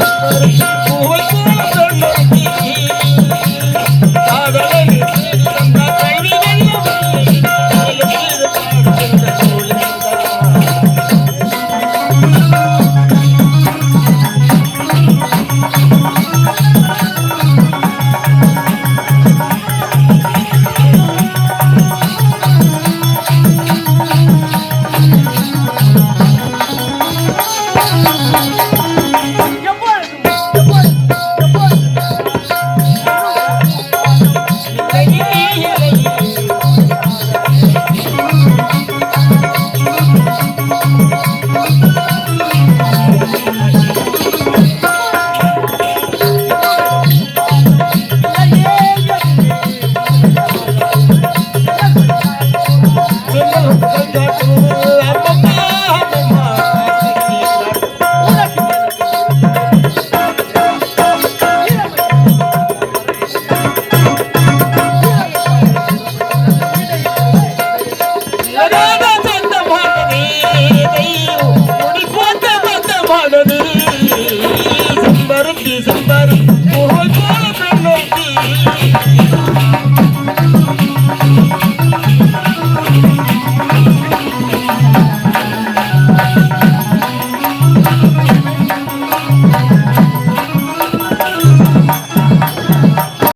போல் சம்பரும் சம்பரும் போல் போல பெண்ணோட்டி